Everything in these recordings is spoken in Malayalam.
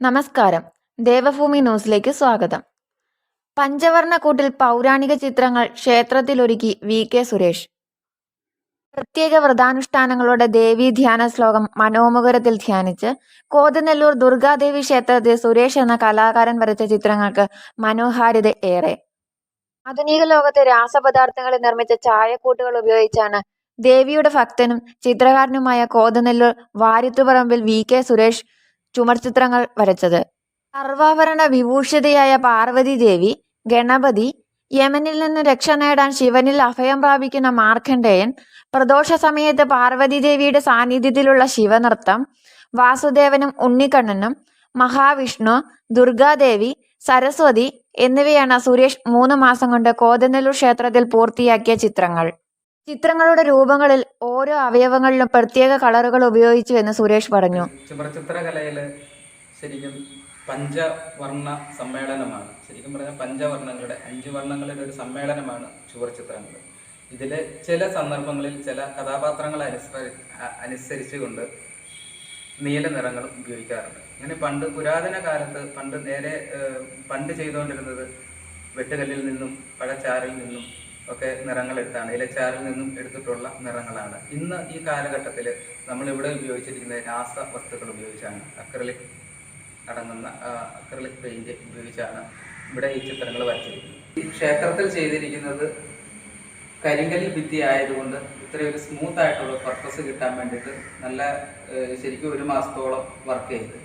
നമസ്കാരം. ദേവഭൂമി ന്യൂസിലേക്ക് സ്വാഗതം. പഞ്ചവർണക്കൂട്ടിൽ പൗരാണിക ചിത്രങ്ങൾ ക്ഷേത്രത്തിലൊരുക്കി വി കെ സുരേഷ്. പ്രത്യേക വ്രതാനുഷ്ഠാനങ്ങളുടെ ദേവി ധ്യാന ശ്ലോകം മനോമുഖരത്തിൽ ധ്യാനിച്ച് കോതനെല്ലൂർ ദുർഗാദേവി ക്ഷേത്രത്തിൽ സുരേഷ് എന്ന കലാകാരൻ വരച്ച ചിത്രങ്ങൾക്ക് മനോഹാരിത ഏറെ. ആധുനിക ലോകത്തെ രാസപദാർത്ഥങ്ങളിൽ നിർമ്മിച്ച ചായക്കൂട്ടുകൾ ഉപയോഗിച്ചാണ് ദേവിയുടെ ഭക്തനും ചിത്രകാരനുമായ കോതനെല്ലൂർ വാരിത്തുപറമ്പിൽ വി കെ സുരേഷ് ചുമർചിത്രങ്ങൾ വരച്ചത്. സർവാഭരണ വിഭൂഷിതയായ പാർവതി ദേവി ഗണപതി യമനിൽ നിന്ന് രക്ഷ നേടാൻ ശിവനിൽ അഭയം പ്രാപിക്കുന്ന മാർക്കണ്ഡേയൻ പ്രദോഷ സമയത്ത് പാർവതി ദേവിയുടെ സാന്നിധ്യത്തിലുള്ള ശിവനൃത്തം വാസുദേവനും ഉണ്ണിക്കണ്ണനും മഹാവിഷ്ണു ദുർഗാദേവി സരസ്വതി എന്നിവയാണ് സുരേഷ് മൂന്ന് മാസം കൊണ്ട് കോതനല്ലൂർ ക്ഷേത്രത്തിൽ പൂർത്തിയാക്കിയ ചിത്രങ്ങൾ. ചിത്രങ്ങളുടെ രൂപങ്ങളിൽ ഓരോ അവയവങ്ങളിലും പ്രത്യേക കളറുകൾ ഉപയോഗിച്ചു എന്ന് സുരേഷ് പറഞ്ഞു. ചിത്രകലയിൽ ശരിക്കും പഞ്ചവർണ സമ്മേളനമാണ്. ശരിക്കും പറഞ്ഞാൽ പഞ്ചവർണങ്ങളുടെ അഞ്ച് വർണങ്ങളുടെ ഒരു സമ്മേളനമാണ് ചുവർ ചിത്രങ്ങൾ ഇതിൽ ചില സന്ദർഭങ്ങളിൽ ചില കഥാപാത്രങ്ങൾ അനുസരി അനുസരിച്ചുകൊണ്ട് നീല നിറങ്ങൾ ഉപയോഗിക്കാറുണ്ട്. അങ്ങനെ പണ്ട് പുരാതന കാലത്ത് പണ്ട് നേരെ പണ്ട് ചെയ്തുകൊണ്ടിരുന്നത് വെട്ടുകല്ലിൽ നിന്നും പഴച്ചാറിൽ നിന്നും ഒക്കെ നിറങ്ങൾ എടുത്താണ് ഇലച്ചാറിൽ നിന്നും എടുത്തിട്ടുള്ള നിറങ്ങളാണ്. ഇന്ന് ഈ കാലഘട്ടത്തിൽ നമ്മൾ ഇവിടെ ഉപയോഗിച്ചിരിക്കുന്ന രാസ വസ്തുക്കൾ ഉപയോഗിച്ചാണ്. അക്രലിക് അടങ്ങുന്ന അക്രലിക് പെയിന്റ് ഉപയോഗിച്ചാണ് ഇവിടെ ഈ ചിത്രങ്ങൾ വരച്ചിരിക്കുന്നത്. ഈ ക്ഷേത്രത്തിൽ ചെയ്തിരിക്കുന്നത് കരിങ്കലിൽ ഭിത്തി ആയതുകൊണ്ട് ഇത്രയും ഒരു സ്മൂത്ത് ആയിട്ടുള്ള പർപ്പസ് കിട്ടാൻ വേണ്ടിയിട്ട് നല്ല ശരിക്കും ഒരു മാസത്തോളം വർക്ക് ചെയ്ത്.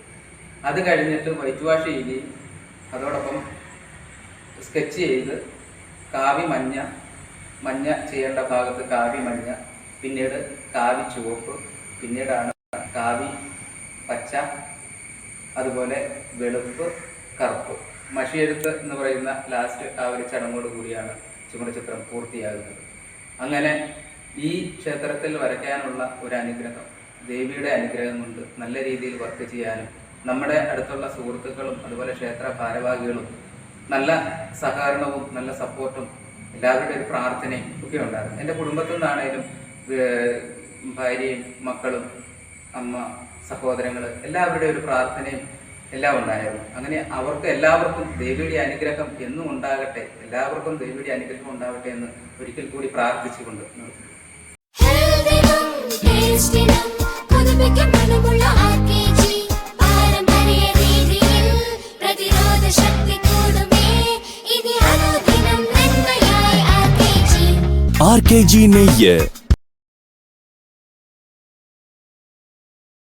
അത് കഴിഞ്ഞിട്ട് വൈറ്റ് വാഷ് ചെയ്യുകയും അതോടൊപ്പം സ്കെച്ച് ചെയ്ത് കാവി മഞ്ഞ മഞ്ഞ ചെയ്യേണ്ട ഭാഗത്ത് കാവി മഞ്ഞ പിന്നീട് കാവി ചുവപ്പ് പിന്നീടാണ് കാവി പച്ച അതുപോലെ വെളുപ്പ് കറുപ്പ്. മഷിയെഴുത്ത് എന്ന് പറയുന്ന ലാസ്റ്റ് ആ ഒരു ചടങ്ങോട് കൂടിയാണ് ചുമടചിത്രം പൂർത്തിയാകുന്നത്. അങ്ങനെ ഈ ക്ഷേത്രത്തിൽ വരയ്ക്കാനുള്ള ഒരു അനുഗ്രഹം ദേവിയുടെ അനുഗ്രഹം കൊണ്ട് നല്ല രീതിയിൽ വർക്ക് ചെയ്യാനും നമ്മുടെ അടുത്തുള്ള സുഹൃത്തുക്കളും അതുപോലെ ക്ഷേത്ര ഭാരവാഹികളും നല്ല സഹകരണവും നല്ല സപ്പോർട്ടും എല്ലാവരുടെയും ഒരു പ്രാർത്ഥനയും ഒക്കെ ഉണ്ടായിരുന്നു. എന്റെ കുടുംബത്തിൽ നിന്നാണേലും ഭാര്യയും മക്കളും അമ്മ സഹോദരങ്ങൾ എല്ലാവരുടെ ഒരു പ്രാർത്ഥനയും എല്ലാം ഉണ്ടായിരുന്നു. അങ്ങനെ അവർക്ക് എല്ലാവർക്കും ദേവിയുടെ അനുഗ്രഹം എന്നും ഉണ്ടാകട്ടെ എല്ലാവർക്കും ദേവിയുടെ അനുഗ്രഹം ഉണ്ടാകട്ടെ എന്ന് ഒരിക്കൽ കൂടി പ്രാർത്ഥിച്ചുകൊണ്ട് നിർത്തുന്നു. आर ने ये